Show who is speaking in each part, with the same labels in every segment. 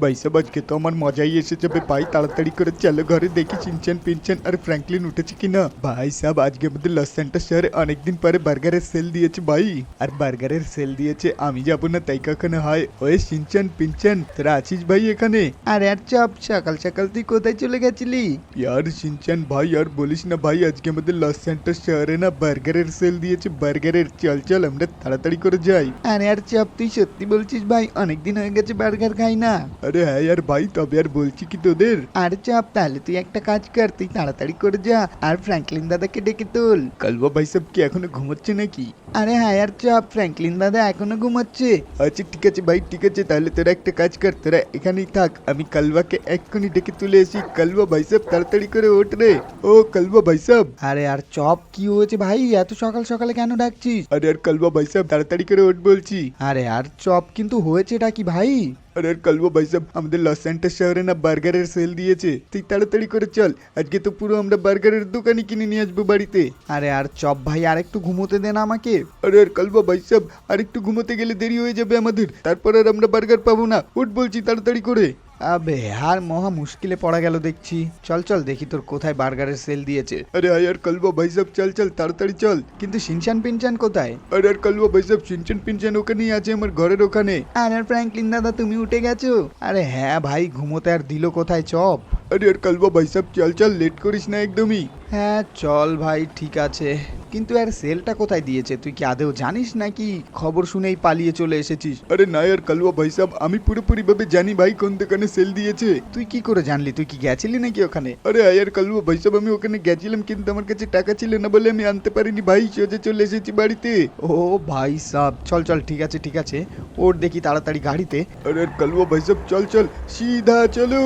Speaker 1: ভাই সাহেব আজকে তো আমার মজাই এসে যাবে ভাই তাড়াতাড়ি করে চলো ঘরে দেখি চিনচেন পিনচেন আর ফ্র্যাঙ্কলিন উঠেছে কিনা। ভাই সাহেব আজকে আমাদের লস সেন্টার শহরে অনেকদিন পরে বার্গারের সেল দিয়েছে ভাই। আর বার্গারের সেল দিয়েছে আমি যাব না তাই কখনো হয়। ওই সিনচেন পিনচেন তোরা আছিস ভাই এখানে?
Speaker 2: আরে আর চাপ সকাল সকাল তুই কোথায় চলে গেছিলি?
Speaker 1: यार সিনচান ভাই আর বলিস না ভাই আজকে আমাদের লস সেন্টার শহরে না বার্গারের সেল দিয়েছে বার্গারের চল চল আমরা তাড়াতাড়ি করে যাই।
Speaker 2: আরে আর চাপ তুই সত্যি বলছিস ভাই অনেকদিন হয়ে গেছে বার্গার খাই না।
Speaker 1: আরে হ্যাঁ আর ভাই তবে আর বলছি কি তোদের?
Speaker 2: আর চাপ তাহলে তুই একটা কাজ কর তুই তাড়াতাড়ি করে যা আর ফ্র্যাঙ্কলিন দাদাকে ডেকে তোল।
Speaker 1: কালবা ভাই সব কি এখনও ঘুমোচ্ছে নাকি?
Speaker 2: আরে হ্যাঁ আর চাপ ফ্র্যাঙ্কলিন দাদা এখনও ঘুমাচ্ছে।
Speaker 1: আচ্ছা ঠিক আছে ভাই ঠিক আছে তাহলে তোরা একটা কাজ কর তোরা এখানেই থাক আমি কালবাকে এক্ষুনি ডেকে তুলে এসি কালবা ভাই সাহেব তাড়াতাড়ি করে ওঠ রে। ও কালবা ভাই সাহেব।
Speaker 2: আরে আর চপ কি হয়েছে ভাই? এত সকাল সকালে কেন ডাকছিস?
Speaker 1: আরে আর কালবা ভাই সাহেব তাড়াতাড়ি করে ওঠ বলছি।
Speaker 2: আরে আর চপ কিন্তু হয়েছেটা কি ভাই?
Speaker 1: আরে আর কালবো ভাই সাহেব আমাদের লস সেন্টার শহরে না বার্গারের সেল দিয়েছে। তুই তাড়াতাড়ি করে চল আজকে তো পুরো আমরা বার্গারের দোকানে কিনে নিয়ে আসব বাড়িতে।
Speaker 2: আরে আর চপ ভাই আর একটু ঘুমোতে দেন আমাকে।
Speaker 1: আরে আর কালবা ভাই সাহেব আর একটু ঘুমোতে গেলে দেরি হয়ে যাবে আমাদের। তারপর আর আমরা বার্গার পাবো না। উঠ বলছি তাড়াতাড়ি করে।
Speaker 2: আবে আর মহা মুশকিলে পড়া গেল দেখছি। চল চল দেখি তোর কোথায় বার্গারের সেল দিয়েছে।
Speaker 1: আরে আয় আর কালবা ভাই সাহেব চল চল তাড়াতাড়ি চল।
Speaker 2: কিন্তু শিনচান পিনচান কোথায়?
Speaker 1: আরে আর কালবা ভাই সাহেব সিনচেন পিনচেন ওখানেই আছে আমার ঘরের ওখানে।
Speaker 2: আরে আর ফ্র্যাঙ্কলিন দাদা তুমি উঠে গেছো? আরে হ্যাঁ ভাই ঘুমোতে আর দিল কোথায় চপ?
Speaker 1: আরে আর কালবা ভাই সাহেব চল চল লেট করিস না একদমই।
Speaker 2: হ্যাঁ চল ভাই ঠিক আছে। কিন্তু আর সেলটা কোথায় দিয়েছে? তুই কি আদেও জানিস নাকি? খবর শুনেই পালিয়ে চলে এসেছিস।
Speaker 1: আরে না আর কালবা ভাই সাহেব আমি পুরোপুরি ভাবে জানি ভাই কোন দোকানে সেল দিয়েছে।
Speaker 2: তুই কি করে জানলি? তুই কি গেছিলি নাকি ওখানে?
Speaker 1: আরে আয়ার কালবা ভাই সাহেব আমি ওখানে গেছিলাম কিন্তু আমার কাছে টাকা ছিল না বলে আমি আনতে পারিনি ভাই সোজা চলে এসেছি বাড়িতে।
Speaker 2: ও ভাই সাব চল চল ঠিক আছে ঠিক আছে। ওর দেখি তাড়াতাড়ি গাড়িতে।
Speaker 1: আরে কালবা ভাই সাহেব চল চল সিধা চলো।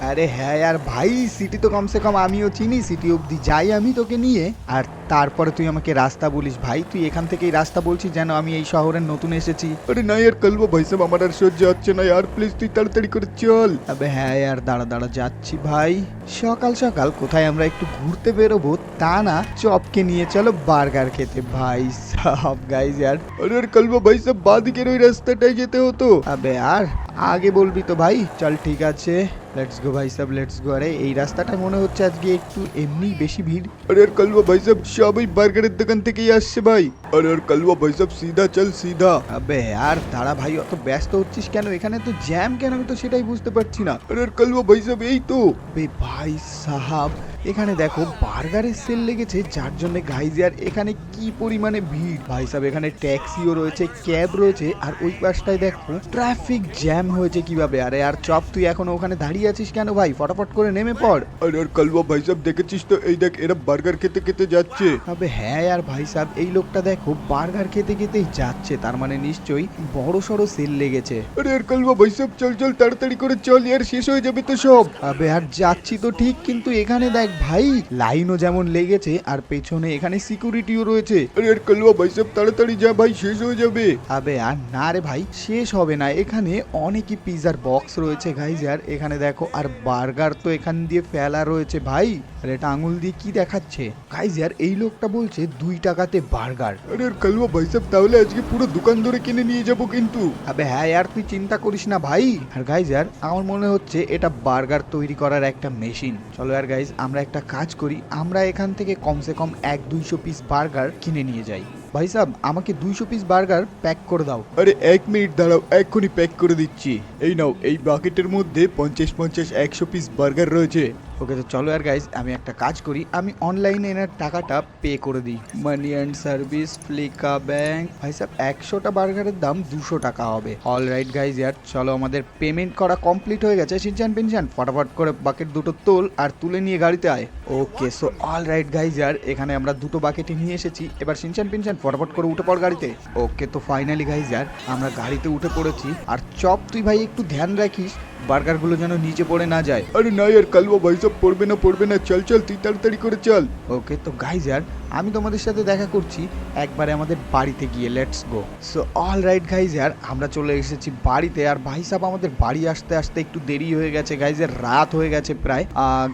Speaker 2: আরে হ্যাঁ আর ভাই সিটি তো কমসে কম আমিও চিনি সিটি অবধি যাই আমি তোকে নিয়ে। আর তারপরে তুই আমাকে রাস্তা বলিস ভাই তুই এখান থেকেই রাস্তা বলছিস যেন আমি এই শহরের নতুন এসেছি।
Speaker 1: আরে না আর কালবা ভাই সাহেব আমার আর সহ্য হচ্ছে না আর প্লিজ তুই তাড়াতাড়ি করে চল।
Speaker 2: আবে হ্যাঁ আর দাঁড়া দাঁড়া যাচ্ছি ভাই। সকাল সকাল কোথায় আমরা একটু ঘুরতে বেরোবো? তা না চপকে নিয়ে চলো বার্গার খেতে ভাই সব গাইজ আর
Speaker 1: আরে আর কালবা ভাই সাহেব বাদিকের ওই রাস্তাটায় যেতে হতো।
Speaker 2: আবে আর আগে বলবি তো ভাই চল ঠিক আছে। লেটস গো ভাই সাহেব লেটস গো আরে এই রাস্তাটা মনে হচ্ছে আজকে একটু এমনি বেশি ভিড়।
Speaker 1: আরে আর কালুয়া ভাই সাহেব সবাই বার্গারের দোকান থেকেই আসছে ভাই। আরে আর কালুয়া ভাই সাহেব সিধা চল সিধা।
Speaker 2: আবে আর দাঁড়া ভাই অত ব্যস্ত হচ্ছিস কেন? এখানে তো জ্যাম কেন? আমি তো সেটাই বুঝতে পারছি না।
Speaker 1: আরে আর কালুয়া ভাই সাহেব এই তো।
Speaker 2: বে ভাই সাহাব এখানে দেখো বার্গারের সেল লেগেছে যার জন্য গাইজিয়ার এখানে কি পরিমাণে ভিড়? ভাই সাহেব এখানে ট্যাক্সিও রয়েছে ক্যাব রয়েছে আর ওই পাশটায় দেখো ট্রাফিক জ্যাম হয়েছে কীভাবে? আরে আর চপ তুই এখনও ওখানে দাঁড়িয়ে আছিস কেন ভাই? ফটাফট করে নেমে পড়।
Speaker 1: আরে আর কালবা ভাই সাহেব দেখেছিস তো? এই দেখ এরা বার্গার খেতে খেতে যাচ্ছে।
Speaker 2: তবে হ্যাঁ আর ভাই সাহেব এই লোকটা দেখো বার্গার খেতে খেতেই যাচ্ছে তার মানে নিশ্চয়ই বড় সড়ো সেল লেগেছে।
Speaker 1: আরে আর কালবা ভাই সাহেব চল চল তাড়াতাড়ি করে চল ইয়ার শেষ হয়ে যাবে তো সব।
Speaker 2: আবে আর যাচ্ছি তো ঠিক কিন্তু এখানে দেখ ভাই লাইনও যেমন লেগেছে আর পেছনে এখানে সিকিউরিটিও রয়েছে।
Speaker 1: আরে আর কালবা ভাই সাহেব তাড়াতাড়ি যা ভাই শেষ হয়ে যাবে।
Speaker 2: আবে আর না রে ভাই শেষ হবে না। এখানে অনেকই পিজার বক্স রয়েছে গাইজ আর এখানে দেখো আর বার্গার তো এখান দিয়ে ফেলা রয়েছে ভাই। আর এটা আঙুল দিয়ে কি দেখাচ্ছে? গাইজ আর এই লোকটা বলছে দুই টাকাতে বার্গার
Speaker 1: আরে আর কালবা ভাই সাহেব তাহলে আজকে পুরো দোকান ধরে কিনে নিয়ে যাব কিন্তু।
Speaker 2: আবে হ্যাঁ ইয়ার তুই চিন্তা করিস না ভাই। আর গাইজ আর আমার মনে হচ্ছে এটা বার্গার তৈরি করার একটা মেশিন চলো আর গাইজ আমরা একটা কাজ করি, আমরা এখান থেকে কমসে কম এক দুইশো পিস বার্গার কিনে নিয়ে যাই। ভাই সাহেব আমাকে দুইশো পিস বার্গার প্যাক করে দাও।
Speaker 1: আরে, এক মিনিট দাঁড়াও, এক্ষুনি প্যাক করে দিচ্ছি। এই নাও, এই বাকেটের মধ্যে পঞ্চাশ পঞ্চাশ একশো পিস বার্গার রয়েছে।
Speaker 2: ওকে, তো চলো আর গাইজ আমি একটা কাজ করি। আমি অনলাইনে এনার টাকাটা পে করে দিই। মানি অ্যান্ড সার্ভিস ফ্লিকা ব্যাংক ভাই সাহেব, একশোটা বার্গারের দাম দুশো টাকা হবে। অল রাইট গাইজ ইয়ার, চলো আমাদের পেমেন্ট করা কমপ্লিট হয়ে গেছে। সিনচান পেনশন ফটাফট করে বাকেট দুটো তোল আর তুলে নিয়ে গাড়িতে আয়। Okay so all right guys ইয়ার, এখানে আমরা দুটো বাকেটে নিয়ে এসেছি। এবার সিনচান পেনশন ফটাফট করে উঠে পড় গাড়িতে। ওকে তো ফাইনালি গাইজ ইয়ার, আমরা গাড়িতে উঠে পড়েছি। আর চপ, তুই ভাই, একটু ধ্যান রাখিস। বার্গারগুলো যেন নিচে পড়ে না যায়।
Speaker 1: আরে না ইয়ার কালবা ভাই সব পড়বে না পড়বে না। চল চল তুই তাড়াতাড়ি করে চল।
Speaker 2: ওকে তো গাইজ আর আমি তোমাদের সাথে দেখা করছি, একবারে আমাদের বাড়িতে গিয়ে let's go so all right guys আর আমরা চলে এসেছি বাড়িতে, আর ভাই সাহেব আমাদের বাড়ি আসতে আসতে একটু দেরি হয়ে গেছে গাইজের রাত হয়ে গেছে প্রায়।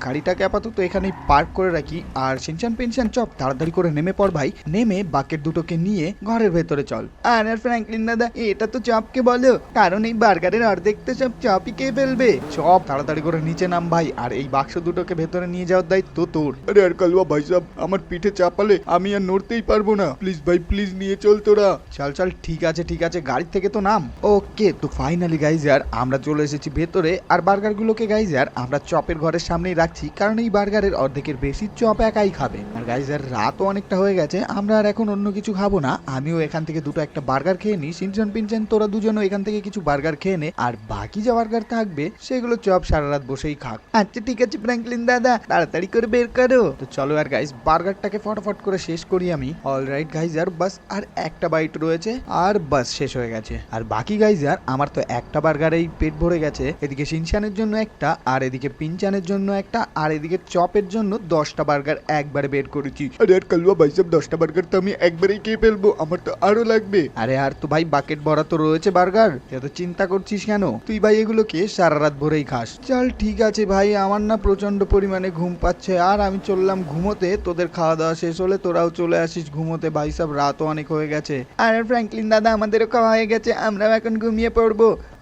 Speaker 2: গাড়িটাকে আপাতত এখানেই পার্ক করে রাখি, আর সিনচান পেনশন চপ, তাড়াতাড়ি করে নেমে পড় ভাই। নেমে বাকেট দুটোকে নিয়ে ঘরের ভেতরে চল। আর আর ফ্র্যাঙ্কলিন দাদা, এটা তো চপকে বলো, কারণ এই বার্গারের অর্ধেক তো সব চপই কে ফেলবে। চপ, তাড়াতাড়ি করে নিচে নাম ভাই, আর এই বাক্স দুটোকে ভেতরে নিয়ে যাওয়ার দায়িত্ব তোর।
Speaker 1: আরে, আর কালুয়া ভাই সাহেব আমার পিঠে চাপালে আমি আর নড়তেই পারব না। প্লিজ ভাই, প্লিজ নিয়ে চল তোরা।
Speaker 2: চল চল, ঠিক আছে ঠিক আছে, গাড়ি থেকে তো নাম। ওকে, তো ফাইনালি গাইজ আর, আমরা চলে এসেছি ভেতরে। আর বার্গারগুলোকে গাইজ আর, আমরা চপের ঘরের সামনেই রাখছি, কারণ এই বার্গারের অর্ধেকের বেশি চপ একাই খাবে। আর গাইজ আর, রাতও অনেকটা হয়ে গেছে, আমরা আর এখন অন্য কিছু খাব না। আমিও এখান থেকে দুটো একটা বার্গার খেয়ে নিই। সিনচন, পিনচন, তোরা দুজনও এখান থেকে কিছু বার্গার খেয়ে নে। আর বাকি যা বার্গার থাকবে, সেগুলো চপ সারা রাত বসেই খাক। আচ্ছা ঠিক আছে ফ্র্যাঙ্কলিন দাদা, তাড়াতাড়ি করে বের করো। তো চলো আর গাইজ বার্গারটাকে ফটাফট করে শেষ করি আমি। অলরাইট গাইজ আর বাস, আর একটা বাইট রয়েছে, আর বাস শেষ হয়ে গেছে। আর বাকি গাইজ আর আমার তো একটা বার্গারেই পেট ভরে গেছে। এদিকে সিনচানের জন্য একটা, আর এদিকে পিনচানের জন্য একটা, আর এদিকে চপের জন্য দশটা বার্গার একবারে বের করেছি।
Speaker 1: আরে, আর কালুয়া ভাই সাহেব, দশটা বার্গার তো আমি একবারেই খেয়ে ফেলব, আমার তো আরও লাগবে।
Speaker 2: আরে, আর তো ভাই বাকেট ভরা তো রয়েছে বার্গার এত চিন্তা করছিস কেন? তুই ভাই, এগুলোকে সারা রাত ভরেই খাস। চল, ঠিক আছে ভাই, আমার না প্রচণ্ড পরিমাণে ঘুম পাচ্ছে, আর আমি চললাম ঘুমোতে, তোদের খাওয়া দাওয়া শেষ হলে তোরাও চলে আসিস ঘুমোতে। ভাই সব, রাতও অনেক হয়ে গেছে। আর ফ্র্যাঙ্কলিন দাদা আমাদেরও খাওয়া হয়ে গেছে, আমরাও এখন ঘুমিয়ে পড়ব।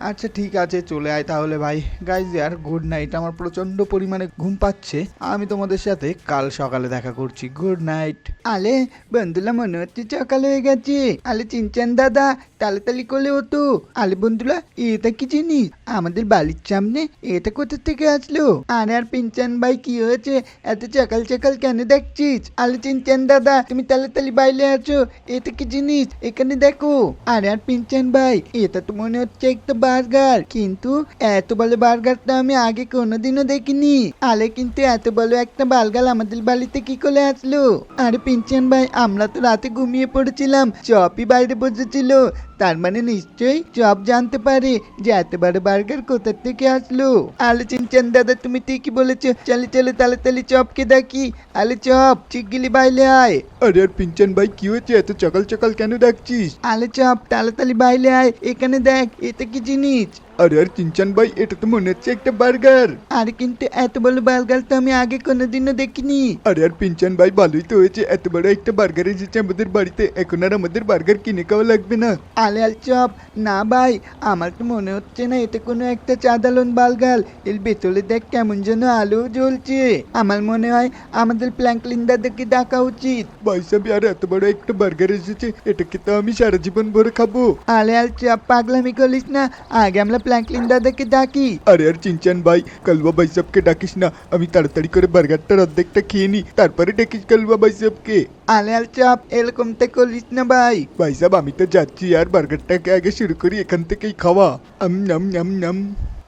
Speaker 2: আচ্ছা ঠিক আছে, চলে আয় তাহলে ভাই। গাইজ আর গুড নাইট আমার প্রচণ্ড পরিমাণে ঘুম পাচ্ছে। আমি তোমাদের সাথে কাল সকালে দেখা করছি। গুড নাইট আলে বন্ধুলা মনে হচ্ছে সকাল হয়ে গেছে। আলে, চিনচান দাদা, তাড়াতাড়ি করলে হতো আলে, বন্ধুরা, এটা কি জিনিস? আমাদের বাড়ির সামনে এটা কোথা থেকে আসলো? আরে, আর পিনচান ভাই, কি হয়েছে? এত সকাল সকাল কেন দেখছিস? আলে, চিনচান দাদা, তুমি তাড়াতাড়ি বাইরে আছো। এটা কি জিনিস? এখানে দেখো। আরে, আর পিনচান ভাই, এটা তো মনে হচ্ছে একটা বার্গার। কিন্তু এত বড় বার্গারটা আমি আগে কোনোদিনও দেখিনি। আলে কিন্তু এত বড় একটা বার্গার আমাদের বাড়িতে কি করে আসলো? আরে পিঞ্চন ভাই, আমরা তো রাতে ঘুমিয়ে পড়েছিলাম। চপই বাইরে বসেছিল। তার মানে নিশ্চয়ই চপ জানতে পারে যে এত বড় বার্গার কোথা থেকে আসলো। আলো চিনচান দাদা তুমি ঠিকই বলেছ। চলে চলে তাড়াতাড়ি চপকে দেখি। আলে চপ চিকগিলি বাইলে আয়।
Speaker 1: আরে আর পিঞ্চন ভাই কি হয়েছে? এত চকাল চকাল কেন ডাকছিস?
Speaker 2: আলে চপ তাড়াতাড়ি বাইলে আয়। এখানে দেখ এটা কি জিনিস?
Speaker 1: আরে আর চিনচান ভাই এটা তো মনে হচ্ছে একটা বার্গার।
Speaker 2: আরে কিন্তু এত বড় বার্গার তো আমি আগে কোনোদিনও দেখিনি।
Speaker 1: আরে আর পিঞ্চন ভাই ভালোই তো হয়েছে এত বড় একটা বার্গার এসেছে আমাদের বাড়িতে এখন আর আমাদের বার্গার কিনে খাওয়া লাগবে না।
Speaker 2: আলে আল চপ। না ভাই আমার তো মনে হচ্ছে না এটা কোনো একটা চাদালন বালগাল এর ভেতরে দেখ কেমন যেন আলো জ্বলছে। আমার মনে হয় আমাদের প্ল্যাঙ্কলিন দাদাকে ডাকা উচিত।
Speaker 1: ভাই সাহেব আর এত বড় একটা বার্গার এসেছে এটাকে তো আমি সারা জীবন ভরে খাব।
Speaker 2: আলে আল চপ পাগলামি করিস না। আগে আমরা প্ল্যাঙ্কলিন দাদাকে ডাকি
Speaker 1: আরে আর চিনচান ভাই কালুয়া ভাই সাহেবকে ডাকিস না। আমি তাড়াতাড়ি করে বার্গারটার অর্ধেকটা খেয়ে নি তারপরে ডাকিস কালুয়া ভাই সাহেবকে
Speaker 2: আলে আল চাপ এরকম তো করিস না ভাই।
Speaker 1: ভাই সাহেব আমি তো যাচ্ছি আর বার্গারটাকে আগে শুরু করি এখান থেকেই খাওয়া। আম নাম নাম নাম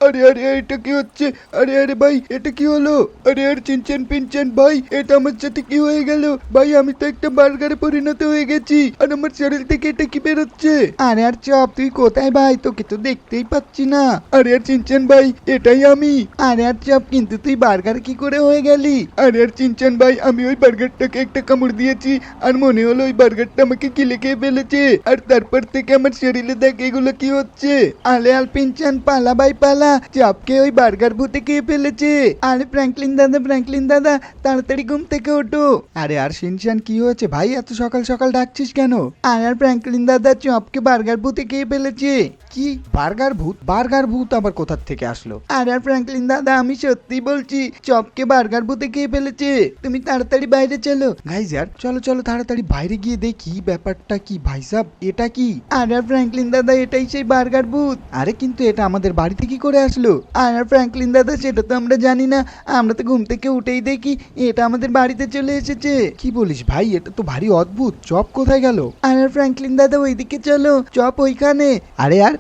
Speaker 1: আরে আরে, এটা কি হচ্ছে? আরে আরে ভাই, এটা কি হলো? আরে, আর চিনচেন পিনচেন ভাই, এটা আমার সাথে কি হয়ে গেল? ভাই, আমি তো একটা বার্গারে পরিণত হয়ে গেছি। আর আমার শরীর থেকে এটা কি বেরোচ্ছে?
Speaker 2: আরে, আর চপ, তুই কোথায় ভাই? তোকে তো দেখতেই পাচ্ছি না।
Speaker 1: আরে, আর চিনচেন ভাই, এটাই আমি।
Speaker 2: আরে, আর চপ, কিন্তু তুই বার্গার কি করে হয়ে গেলি?
Speaker 1: আরে, আর চিনচেন ভাই, আমি ওই বার্গারটাকে একটা কামড় দিয়েছি। আর মনে হলো ওই বার্গারটা আমাকে গিলে খেয়ে ফেলেছে। আর তারপর থেকে আমার শরীরে দেখ, এগুলো কি হচ্ছে?
Speaker 2: আলে, আল পিনচান পালা, ভাই, পালা। চপকে ওই বার্গার ভূতে খেয়ে ফেলেছে আরে ফ্র্যাঙ্কলিন দাদা ফ্র্যাঙ্কলিন দাদা তাড়াতাড়ি ঘুম থেকে ওঠো আরে আর শিনচান কি হয়েছে ভাই এত সকাল সকাল ডাকছিস কেন আরে আর ফ্র্যাঙ্কলিন দাদা চপকে বার্গার ভূতে খেয়ে ফেলেছে কি বার্গার ভূত বার্গার ভূত আবার কোথা থেকে আসলো আরে আর ফ্র্যাঙ্কলিন দাদা আমি সত্যি বলছি চপকে বার্গার ভূতে খেয়ে ফেলেছে তুমি তাড়াতাড়ি বাইরে চলো গাইজ यार চলো চলো তাড়াতাড়ি বাইরে গিয়ে দেখি ব্যাপারটা কি ভাই সাহেব এটা কি আরে আর ফ্র্যাঙ্কলিন দাদা এটাই সেই বার্গার ভূত আরে কিন্তু এটা আমাদের বাড়িতে কি করে আসলো। আর ফ্র্যাঙ্কলিন দাদা, সেটা তো আমরা জানি না। আমরা তো ঘুম থেকে উঠেই দেখি, এটা আমাদের বাড়িতে চলে এসেছে। কি বলিস ভাই, এটা তো ভারী অদ্ভুত, চপ কোথায় গেল? আর ফ্র্যাঙ্কলিন দাদা, ওইদিকে চলো, চপ ওইখানে। আরে আর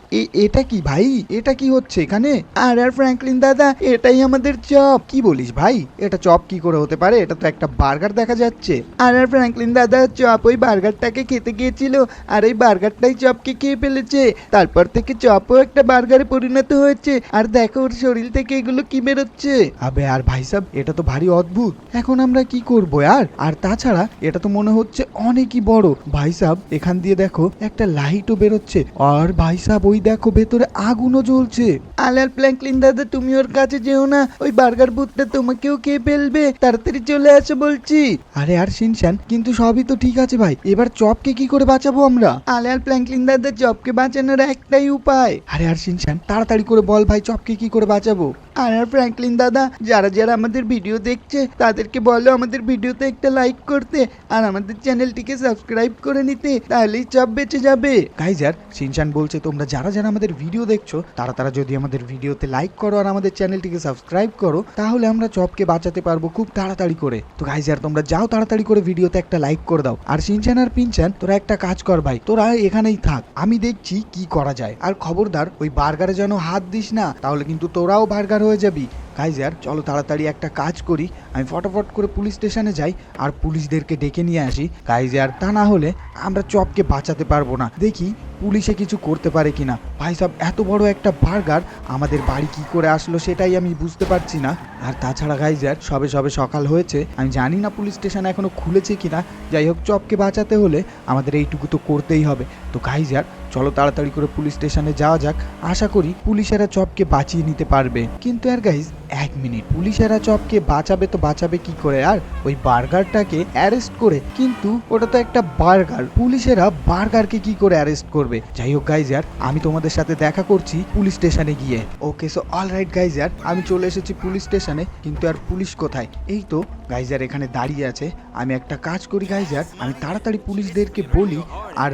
Speaker 2: এটা কি ভাই? এটা কি হচ্ছে এখানে? আর আর ফ্র্যাঙ্কলিন দাদা, এটাই আমাদের চপ। কি বলিস ভাই, এটা চপ কি করে হতে পারে? এটা তো একটা বার্গার দেখা যাচ্ছে। আর আর ফ্র্যাঙ্কলিন দাদা, চপ ওই বার্গারটাকে খেতে গিয়েছিল, আর এই বার্গারটাই চপকে খেয়ে ফেলেছে। তারপর থেকে চপও একটা বার্গারে পরিণত হয়েছে। আর দেখো ওর শরীর থেকে এগুলো কি বেরোচ্ছে? আবে আর ভাই সাহেব এটা তো ভারী অদ্ভুত। এখন আমরা কি করব আর? আর তাছাড়া এটা তো মনে হচ্ছে অনেকই বড়। ভাই সাহেব এখান দিয়ে দেখো একটা লাইটও বেরোচ্ছে। আর ভাই সাহেব ওই দেখো ভেতরে আগুনও জ্বলছে। আলাল প্ল্যাঙ্কলিন দাদা, তুমি ওর কাছে যেও না। ওই বার্গার বুথটা তোমাকেও খেয়ে ফেলবে। তাড়াতাড়ি চলে আসো বলছি। আরে আর শিনশান কিন্তু সবই তো ঠিক আছে ভাই। এবার চপকে কি করে বাঁচাবো আমরা? আলাল প্ল্যাঙ্কলিন দাদা, চপকে বাঁচানোর একটাই উপায়। আরে আর শিনশান তাড়াতাড়ি করে বল ভাই চপকে কি করে বাঁচাবো? আর ফ্র্যাঙ্কলিন দাদা, যারা যারা আমাদের ভিডিও দেখছে, তাদেরকে বলো আমাদের ভিডিওতে একটা লাইক করতে আর আমাদের চ্যানেলটিকে সাবস্ক্রাইব করে নিতে, তাহলেই চপ বেঁচে যাবে। গাইজার শিনশান বলছে, তোমরা যারা যারা আমাদের ভিডিও দেখছ, তারা তারা যদি আমাদের ভিডিওতে লাইক করো আর আমাদের চ্যানেলটিকে সাবস্ক্রাইব করো, তাহলে আমরা চপকে বাঁচাতে পারব খুব তাড়াতাড়ি করে। তো গাইজার তোমরা যাও তাড়াতাড়ি করে ভিডিওতে একটা লাইক করে দাও। আর শিনশান আর পিনচান, তোরা একটা কাজ কর ভাই, তোরা এখানেই থাক, আমি দেখছি কি করা যায়। আর খবরদার, ওই বার্গারে যেন হাত দিস না, তাহলে কিন্তু তোরাও বার্গার হয়ে যাবি। কাইজার, চলো তাড়াতাড়ি একটা কাজ করি। আমি ফটাফট করে পুলিশ স্টেশনে যাই আর পুলিশদেরকে ডেকে নিয়ে আসি। কাইজার, তা না হলে আমরা চপকে বাঁচাতে পারব না। দেখি পুলিশে কিছু করতে পারে কিনা। ভাই সাহেব এত বড় একটা বার্গার, আমাদের বাড়ি কি করে আসলো সেটাই আমি বুঝতে পারছি না। আর তাছাড়া গাইজার সবে সবে সকাল হয়েছে, আমি জানি না পুলিশ স্টেশন এখনও খুলেছে কিনা। যাই হোক, চপকে বাঁচাতে হলে আমাদের এইটুকু তো করতেই হবে। তো গাইজার চলো তাড়াতাড়ি করে পুলিশ স্টেশনে যাওয়া যাক। আশা করি পুলিশেরা চপকে বাঁচিয়ে নিতে পারবে। কিন্তু আর গাইজ এক মিনিট, পুলিশেরা চপকে বাঁচাবে তো বাঁচাবে কি করে? আর ওই বার্গারটাকে অ্যারেস্ট করে, কিন্তু ওটা তো একটা বার্গার। পুলিশেরা বার্গারকে কি করে অ্যারেস্ট করবে? যাই হোক গাইজার আমি তোমাদের সাথে দেখা করছি পুলিশ স্টেশনে গিয়ে। ওকে সো অল রাইট গাইজার আমি চলে এসেছি পুলিশ স্টেশনে, কিন্তু আর পুলিশ কোথায়? এই তো গাইজার এখানে দাঁড়িয়ে আছে। আমি একটা কাজ করি গাইজার আমি তাড়াতাড়ি পুলিশদেরকে বলি, আর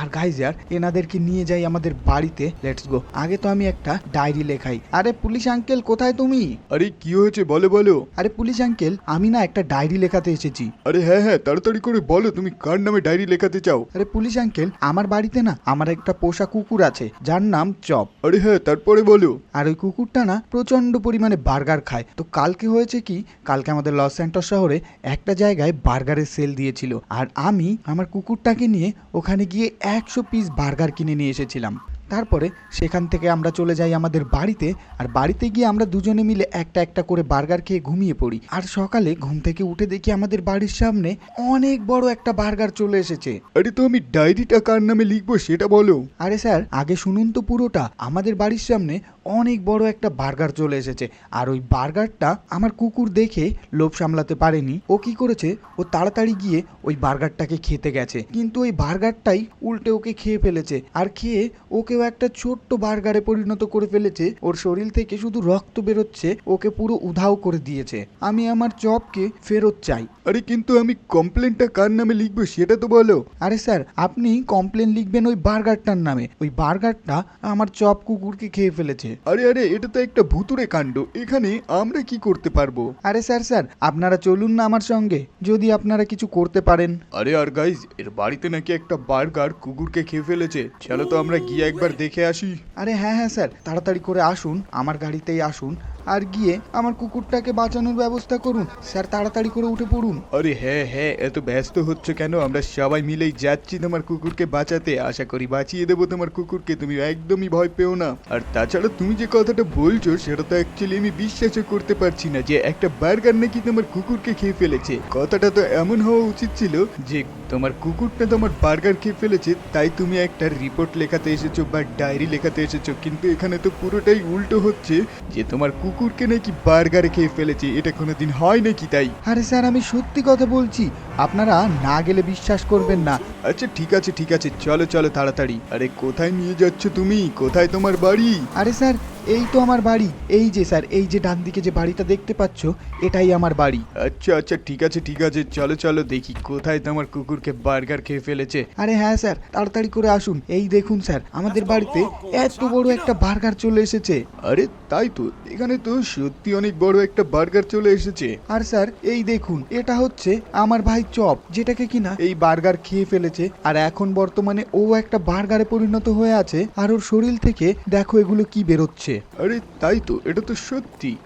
Speaker 2: আর গাইজার এনাদেরকে নিয়ে যাই আমাদের বাড়িতে। লেটস গো আগে তো আমি একটা ডায়েরি লেখাই। আরে পুলিশ আঙ্কেল কোথায় তুমি?
Speaker 1: আরে কি হয়েছে? বলো বলো।
Speaker 2: আরে পুলিশ আঙ্কেল আমি না একটা ডায়েরি লেখাতে এসেছি।
Speaker 1: আরে হ্যাঁ হ্যাঁ তাড়াতাড়ি করে বলো তুমি কার নামে ডায়েরি লেখাতে চাও?
Speaker 2: আরে পুলিশ আঙ্কেল আমার বাড়িতে না আমার একটা পোষা কুকুর আছে যার নাম চপ।
Speaker 1: আরে হ্যাঁ তারপরে বলো।
Speaker 2: আর ওই কুকুরটা না প্রচণ্ড পরিমাণে বার্গার খায়। তো কালকে হয়েছে কি কালকে আমাদের লস অ্যান্টস শহরে একটা জায়গায় বার্গারের সেল দিয়েছিল। আর আমি আমার কুকুরটাকে নিয়ে ওখানে গিয়ে একশো পিস বার্গার কিনে নিয়ে এসেছিলাম। তারপরে সেখান থেকে আমরা চলে যাই আমাদের বাড়িতে আর বাড়িতে গিয়ে আমরা দুজনে মিলে একটা একটা করে বার্গার খেয়ে ঘুমিয়ে পড়ি। আর সকালে ঘুম থেকে উঠে দেখি আমাদের বাড়ির সামনে অনেক বড় একটা বার্গার চলে এসেছে।
Speaker 1: আরে তো আমি ডায়েরিটা কার নামে লিখব সেটা বলো।
Speaker 2: আরে স্যার আগে শুনুন তো পুরোটা। আমাদের বাড়ির সামনে অনেক বড় একটা বার্গার চলে এসেছে। আর ওই বার্গারটা আমার কুকুর দেখে লোভ সামলাতে পারেনি। ও কি করেছে? ও তাড়াতাড়ি গিয়ে ওই বার্গারটাকে খেতে গেছে। কিন্তু ওই বার্গারটাই উল্টে ওকে খেয়ে ফেলেছে। আর খেয়ে ওকেও একটা ছোট্ট বার্গারে পরিণত করে ফেলেছে। ওর শরীর থেকে শুধু রক্ত বেরোচ্ছে ওকে পুরো উধাও করে দিয়েছে। আমি আমার চপকে ফেরত চাই।
Speaker 1: আরে কিন্তু আমি কমপ্লেনটা কার নামে লিখব সেটা তো বলো।
Speaker 2: আরে স্যার আপনি কমপ্লেন লিখবেন ওই বার্গারটার নামে। ওই বার্গারটা আমার চপ কুকুরকে খেয়ে ফেলেছে।
Speaker 1: আরে আরে এটা তো একটা ভুতুরে কাণ্ড। এখানে আমরা কি করতে পারব?
Speaker 2: আরে স্যার স্যার আপনারা চলুন না আমার সঙ্গে। যদি আপনারা কিছু করতে পারেন।
Speaker 1: আরে আর গাইজ এর বাড়িতে নাকি একটা বার্গার কুকুরকে খেয়ে ফেলেছে। চলো তো আমরা গিয়ে একবার দেখে আসি।
Speaker 2: আরে হ্যাঁ হ্যাঁ স্যার। তাড়াতাড়ি করে আসুন আমার গাড়িতেই আসুন। আর গিয়ে আমার কুকুরটাকে বাঁচানোর ব্যবস্থা করুন। স্যার, তাড়াতাড়ি করে উঠে পড়ুন।
Speaker 1: আরে হ্যাঁ হ্যাঁ এত ব্যস্ত হচ্ছে কেন? আমরা সবাই মিলেই যাচ্ছি তোমার কুকুরকে বাঁচাতে। আশা করি বাঁচিয়ে দেবো তোমার কুকুরকে। তুমি একদমই ভয় পেও না। আর তাছাড়া তুমি যে কথাটা বলছো, সেটা তো অ্যাকচুয়ালি আমি বিশ্বাসও করতে পারছি না যে একটা বার্গার নাকি তোমার কুকুরকে খেয়ে ফেলেছে। কথাটা তো এমন হওয়া উচিত ছিল যে তোমার কুকুরটা তোমার বার্গার খেয়ে ফেলেছে, তাই তুমি একটা রিপোর্ট লেখাতে এসেছ বা ডায়েরি লেখাতে এসেছ। কিন্তু এখানে তো পুরোটাই উল্টো হচ্ছে যে তোমার কুকুরকে নাকি বার্গারে খেয়ে ফেলেছে এটা কোনোদিন হয় নাকি তাই?
Speaker 2: আরে স্যার আমি সত্যি কথা বলছি আপনারা না গেলে বিশ্বাস করবেন না।
Speaker 1: আচ্ছা ঠিক আছে ঠিক আছে চলো চলো তাড়াতাড়ি। আরে কোথায় নিয়ে যাচ্ছ তুমি? কোথায় তোমার বাড়ি?
Speaker 2: আরে স্যার এই তো আমার বাড়ি। এই যে স্যার এই যে ডান দিকে যে বাড়িটা দেখতে পাচ্ছ এটাই আমার বাড়ি।
Speaker 1: আচ্ছা আচ্ছা ঠিক আছে ঠিক আছে। চলো চলো দেখি কোথায় তোমার কুকুরকে বার্গার খেয়ে ফেলেছে।
Speaker 2: আরে হ্যাঁ স্যার তাড়াতাড়ি করে আসুন। এই দেখুন স্যার আমাদের বাড়িতে এত বড় একটা বার্গার চলে এসেছে।
Speaker 1: আরে তাই তো এখানে তো সত্যি অনেক বড় একটা বার্গার চলে এসেছে।
Speaker 2: আর স্যার এই দেখুন এটা হচ্ছে আমার ভাই চপ যেটাকে কিনা এই বার্গার খেয়ে ফেলেছে। আর এখন বর্তমানে ও একটা বার্গারে পরিণত হয়ে আছে। আর ওর শরীর থেকে দেখো এগুলো কি বেরোচ্ছে।
Speaker 1: হচ্ছে?
Speaker 2: আরে, তাই তো, এটা তো সত্যি।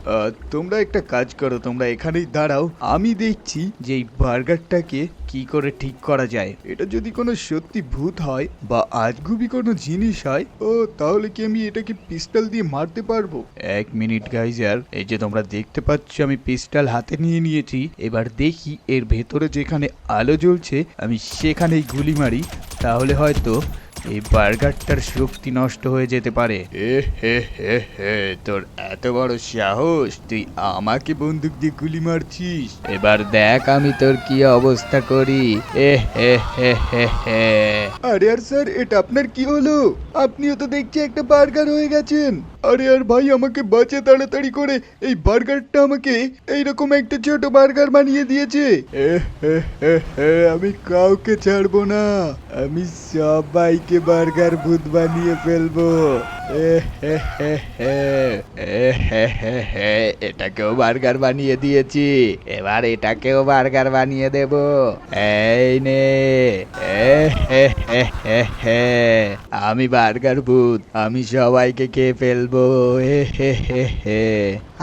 Speaker 2: তোমরা একটা কাজ করো, তোমরা এখানেই দাঁড়াও। আমি দেখছি
Speaker 1: যে এই বার্গারটাকে কি করে ঠিক করা যায়।
Speaker 2: এটা যদি কোনো সত্যি ভূত হয় বা আজগুবি কোনো জিনিস হয়, ও, তাহলে কি আমি এটাকে পিস্টল দিয়ে মারতে পারব?
Speaker 1: এক মিনিট, গাইজার। এই যে তোমরা দেখতে পাচ্ছ, আমি পিস্টল হাতে নিয়ে নিয়েছি। এবার দেখি এর ভেতরে যেখানে আলো জ্বলছে, আমি সেখানেই গুলি মারি। তাহলে হয়তো এই বার্গারটার শক্তি নষ্ট হয়ে যেতে পারে।
Speaker 2: এ হে হে হে তোর এত বড় সাহস তুই আমাকে বন্দুক দিয়ে গুলি মারছিস।
Speaker 1: এবার দেখ আমি তোর কি অবস্থা করি। এ হে হে হে হে।
Speaker 2: আরে আর স্যার এটা আপনার কি হলো? আপনিও তো দেখছি একটা বার্গার হয়ে গেছেন। আরে আর ভাই আমাকে বাঁচে তাড়াতাড়ি করে এই বার্গারটা আমাকে এইরকম একটা ছোট বার্গার বানিয়ে দিয়েছে। এ হে হে হে, আমি কাউকে ছাড়বো না। আমি সবাইকে বার্গার ভূত বানিয়ে ফেলব।
Speaker 1: এটাকেও বার্গার বানিয়ে দিয়েছি। এবার এটাকেও বার্গার বানিয়ে দেব। এই নে আমি বার্গার ভূত, আমি সবাইকে খেয়ে ফেলব।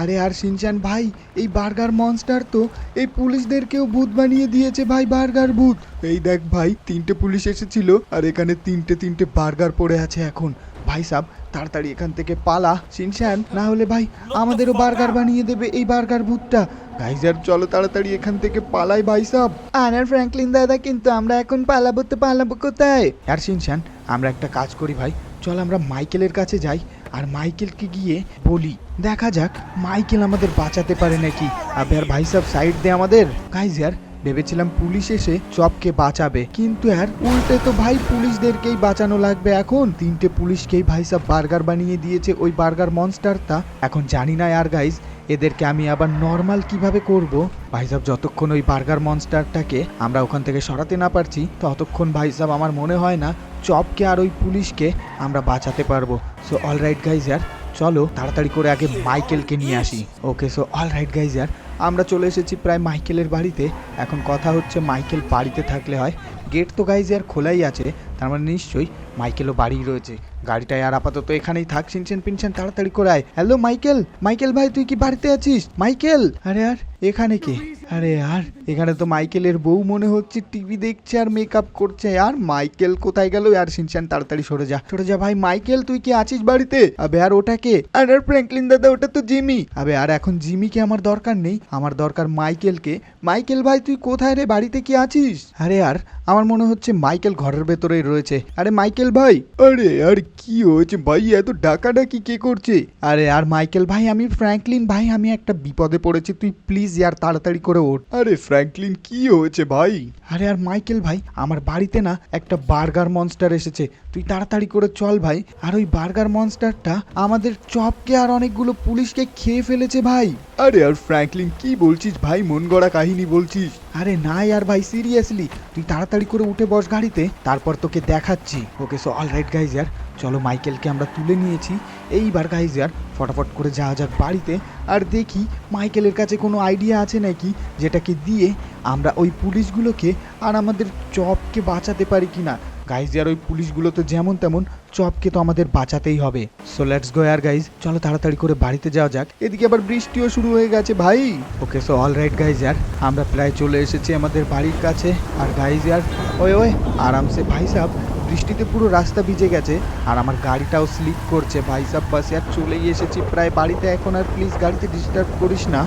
Speaker 2: আরে আর সিনচান ভাই, এই বার্গার মনস্টার তো এই পুলিশদেরকেও ভূত বানিয়ে দিয়েছে ভাই বার্গার ভূত। এই দেখ ভাই, তিনটে পুলিশ এসেছিল, আর এখানে তিনটে তিনটে বার্গার পড়ে আছে এখন। ভাই সাব তাড়াতাড়ি এখান থেকে পালা। সিনচান না হলে ভাই আমাদেরও বার্গার বানিয়ে দেবে এই বার্গার ভূতটা গাইজার চলো তাড়াতাড়ি এখান থেকে পালাই ভাই সাব। আনার ফ্র্যাঙ্কলিন দাদা কিন্তু আমরা এখন পালাবো তো পালাবো কোথায়? আর সিনচান আমরা একটা কাজ করি ভাই। চল আমরা মাইকেলের কাছে যাই আর মাইকেলকে গিয়ে বলি। দেখা যাক মাইকেল আমাদের বাঁচাতে পারে নাকি। আবার ভাই সাহেব সাইড দে আমাদের। গাইজ ইয়ার ভেবেছিলাম পুলিশ এসে চপকে বাঁচাবে, কিন্তু আর উল্টে তো ভাই পুলিশদেরকেই বাঁচানো লাগবে এখন। তিনটে পুলিশকেই ভাই সাহেব বার্গার বানিয়ে দিয়েছে ওই বার্গার মনস্টারটা। এখন জানি না আর গাইজ এদেরকে আমি আবার নর্মাল কীভাবে করব? ভাই সাহেব যতক্ষণ ওই বার্গার মনস্টারটাকে আমরা ওখান থেকে সরাতে না পারছি, ততক্ষণ ভাই সাহেব আমার মনে হয় না চপকে আর ওই পুলিশকে আমরা বাঁচাতে পারব। সো অল রাইট গাইজার চলো তাড়াতাড়ি করে আগে মাইকেলকে নিয়ে আসি। ওকে সো অল রাইট গাইজার আমরা চলে এসেছি প্রায় মাইকেলের বাড়িতে। এখন কথা হচ্ছে মাইকেল বাড়িতে থাকলে হয়। গেট তো গাইজ আর খোলাই আছে, তার মানে নিশ্চয়ই মাইকেলও বাড়ি রয়েছে। গাড়িটায় আর আপাতত এখানেই থাক সিনচেন পিনচেন তাড়াতাড়ি করে আয়। Hello, Michael. মাইকেল ভাই, তুই কি বাড়িতে আছিস? মাইকেল! আরে আর, এখানে কে? আরে আর, এখানে তো মাইকেলের বউ মনে হচ্ছে, টিভি দেখছে আর মেকআপ করছে। আর মাইকেল কোথায় গেল? আর সিনচান তাড়াতাড়ি সরে যা। সরে যা ভাই, মাইকেল, তুই কি আছিস বাড়িতে? আবে আর ওটা কে? আর আর ফ্র্যাঙ্কলিন দাদা, ওটা তো জিমি। আবে আর এখন জিমিকে আমার দরকার নেই, আমার দরকার মাইকেলকে। মাইকেল ভাই, তুই কোথায় রে? বাড়িতে কি আছিস? আরে আর, আমার মনে হচ্ছে মাইকেল ঘরের ভেতরেই রয়েছে। আরে মাইকেল ভাই! আরে আর কি হয়েছে ভাই? এত ডাকাডাকি কে করছে? আরে আর মাইকেল ভাই আমি ফ্র্যাঙ্কলিন ভাই আমি একটা বিপদে পড়েছি তুই প্লিজ ইয়ার তাড়াতাড়ি করে ওঠ। আরে ফ্র্যাঙ্কলিন কি হয়েছে ভাই? আরে আর মাইকেল ভাই আমার বাড়িতে না একটা বার্গার মনস্টার এসেছে। তুই তাড়াতাড়ি করে চল ভাই। আর ওই বার্গার মনস্টারটা আমাদের চপকে আর অনেকগুলো পুলিশকে খেয়ে ফেলেছে ভাই। আরে আর ফ্র্যাঙ্কলিন কি বলছিস ভাই? মন গড়া কাহিনী বলছিস। আরে না আর ভাই সিরিয়াসলি তুই তাড়াতাড়ি করে উঠে বস গাড়িতে, তারপর তোকে দেখাচ্ছি। Okay so all right guys চলো মাইকেলকে আমরা তুলে নিয়েছি। এইবার গাইজ ইয়ার, ফটাফট করে যাওয়া যাক বাড়িতে। আর দেখি, মাইকেলের কাছে কোনো আইডিয়া আছে নাকি, যেটাকে দিয়ে আমরা ওই পুলিশগুলোকে আর আমাদের চপকে বাঁচাতে পারি কিনা। গাইজ আর ওই পুলিশগুলো তো যেমন তেমন চপকে তো আমাদের বাঁচাতেই হবে। সো লেটস গো আর গাইজ চলো তাড়াতাড়ি করে বাড়িতে যাওয়া যাক। এদিকে আবার বৃষ্টিও শুরু হয়ে গেছে, ভাই। Okay so all right guys আর আমরা প্রায় চলে এসেছি আমাদের বাড়ির কাছে। আর গাইজ আর ওই ওই, আরামসে, ভাই সাহেব বৃষ্টিতে পুরো রাস্তা ভিজে গেছে। আর আমার গাড়িটাও স্লিপ করছে। ভাই সাহেব বাসে, আর চলেই এসেছি প্রায় বাড়িতে। এখন আর প্লিজ গাড়িতে ডিস্টার্ব করিস না।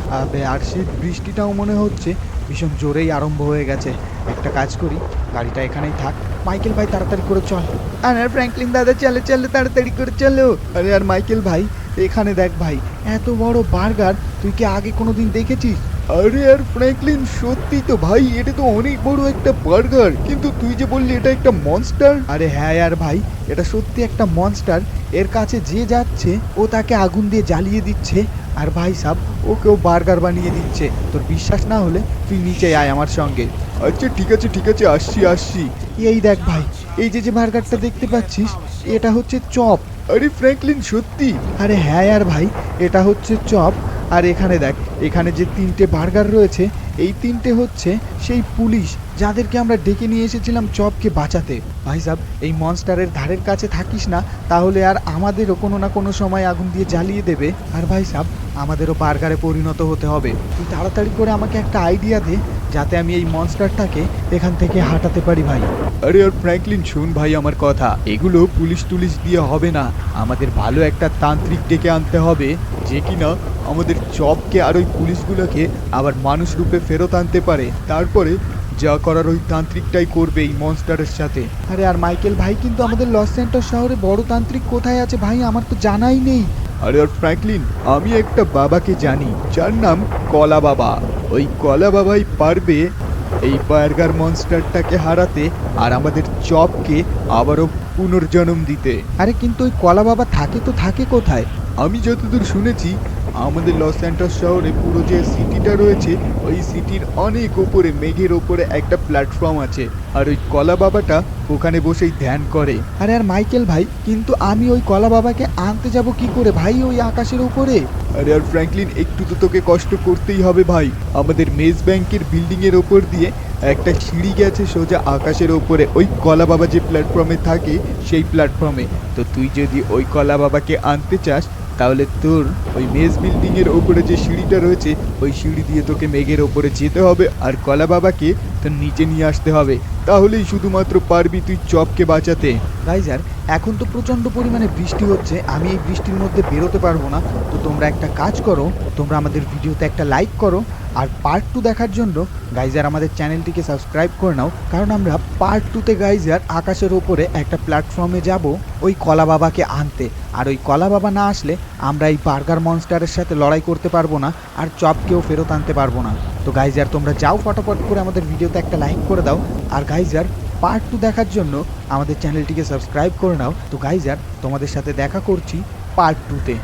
Speaker 2: আর শীত বৃষ্টিটাও মনে হচ্ছে ভীষণ জোরেই আরম্ভ হয়ে গেছে। একটা কাজ করি, গাড়িটা এখানেই থাক। মাইকেল ভাই, তাড়াতাড়ি করে চল। আরে ফ্র্যাঙ্কলিন দাদা, চলে চলে, তাড়াতাড়ি করে চলো। আরে, আর মাইকেল ভাই, এখানে দেখ ভাই, এত বড় বার্গার, তুই কি আগে কোনোদিন দেখেছিস? আরে আর ফ্র্যাঙ্কলিন সত্যি তো ভাই, এটা তো অনেক বড় একটা বার্গার। কিন্তু তুই যে বললি এটা একটা মনস্টার আরে হ্যাঁ আর ভাই, এটা সত্যি একটা মনস্টার এর কাছে যে যাচ্ছে, ও তাকে আগুন দিয়ে জ্বালিয়ে দিচ্ছে। আর ভাই সাব, ওকেও বার্গার বানিয়ে দিচ্ছে। তোর বিশ্বাস না হলে তুই নিচে আয় আমার সঙ্গে। আচ্ছা ঠিক আছে ঠিক আছে, আসছি আসছি। এই দেখ ভাই, এই যে যে বার্গারটা দেখতে পাচ্ছিস, এটা হচ্ছে চপ। আরে ফ্র্যাঙ্কলিন, সত্যি? আরে হ্যাঁ আর ভাই, এটা হচ্ছে চপ। আর এখানে দেখ এখানে যে তিনটে বার্গার রয়েছে এই তিনটে হচ্ছে সেই পুলিশ যাদেরকে আমরা ডেকে নিয়ে এসেছিলাম চপকে বাঁচাতে। ভাই সাহেব এই মনস্টারের ধারের কাছে থাকিস না, তাহলে আর আমাদেরও কোনো না কোনো সময় আগুন দিয়ে জ্বালিয়ে দেবে। আর ভাই সাহেব আমাদেরও বার্গারে পরিণত হতে হবে। তুই তাড়াতাড়ি করে আমাকে একটা আইডিয়া দে, যাতে আমি এই মনস্টারটাকে এখান থেকে হাঁটাতে পারি ভাই।
Speaker 1: আরে আর ফ্র্যাঙ্কলিন, শুন ভাই আমার কথা, এগুলো পুলিশ টুলিশ দিয়ে হবে না। আমাদের ভালো একটা তান্ত্রিক ডেকে আনতে হবে, যে কিনা আমাদের চপকে আর ওই পুলিশগুলোকে আবার মানুষ রূপে ফেরত আনতে পারে। তারপরে যা করার ওই তান্ত্রিকটাই করবে এই মনস্টারের সাথে।
Speaker 2: আরে আর মাইকেল ভাই কিন্তু আমাদের লস সেন্টার শহরে বড় তান্ত্রিক কোথায় আছে ভাই? আমার তো জানাই নেই।
Speaker 1: আরে আর ফ্র্যাঙ্কলিন আমি একটা বাবাকে জানি। যার নাম কলা বাবা। ওই কলা বাবাই পারবে এই বার্গার মনস্টারটাকে হারাতে আর আমাদের চপকে আবারও পুনর্জন্ম দিতে।
Speaker 2: আরে কিন্তু ওই কলা বাবা থাকে তো থাকে কোথায়?
Speaker 1: আমি যতদূর শুনেছি আমাদের লস অ্যান্টাস শহরে পুরো যে সিটিটা রয়েছে, ওই সিটির অনেক ওপরে, মেঘের ওপরে একটা প্ল্যাটফর্ম আছে। আর ওই কলা বাবাটা ওখানে বসেই ধ্যান করে।
Speaker 2: আরে, আর মাইকেল ভাই, কিন্তু আমি ওই কলা বাবাকে আনতে যাব কি করে? ভাই, ওই আকাশের উপরে
Speaker 1: আরে, আর ফ্র্যাঙ্কলিন, একটু তো তোকে কষ্ট করতেই হবে ভাই। আমাদের মেজ ব্যাংকের বিল্ডিং এর ওপর দিয়ে একটা সিঁড়ি গেছে সোজা আকাশের ওপরে। ওই কলা বাবা যে প্ল্যাটফর্মে থাকে, সেই প্ল্যাটফর্মে তো তুই যদি ওই কলা বাবাকে আনতে চাস তাহলে তোর ওই মেস বিল্ডিং এর ওপরে যে সিঁড়িটা রয়েছে, ওই সিঁড়ি দিয়ে তোকে মেঘের ওপরে যেতে হবে আর কলা বাবাকে তোর নিচে নিয়ে আসতে হবে। তাহলেই শুধুমাত্র পারবি তুই চপকে বাঁচাতে।
Speaker 2: গাইজার এখন তো প্রচণ্ড পরিমাণে বৃষ্টি হচ্ছে, আমি এই বৃষ্টির মধ্যে বেরোতে পারব না। তো তোমরা একটা কাজ করো, তোমরা আমাদের ভিডিওতে একটা লাইক করো আর পার্ট টু দেখার জন্য গাইজার আমাদের চ্যানেলটিকে সাবস্ক্রাইব করে নাও, কারণ আমরা পার্ট টুতে গাইজার আকাশের ওপরে একটা প্ল্যাটফর্মে যাব, ওই কলা বাবাকে আনতে। আর ওই কলা বাবা না আসলে আমরা এই বার্গার মনস্টারের সাথে লড়াই করতে পারব না, আর চপকেও ফেরত আনতে পারব না। তো গাইজার তোমরা যাও ফটাফট করে আমাদের ভিডিওতে একটা লাইক করে দাও। আর গাইজার পার্ট টু দেখার জন্য আমাদের চ্যানেলটিকে সাবস্ক্রাইব করে নাও। তো গাইজার তোমাদের সাথে দেখা করছি পার্ট টুতে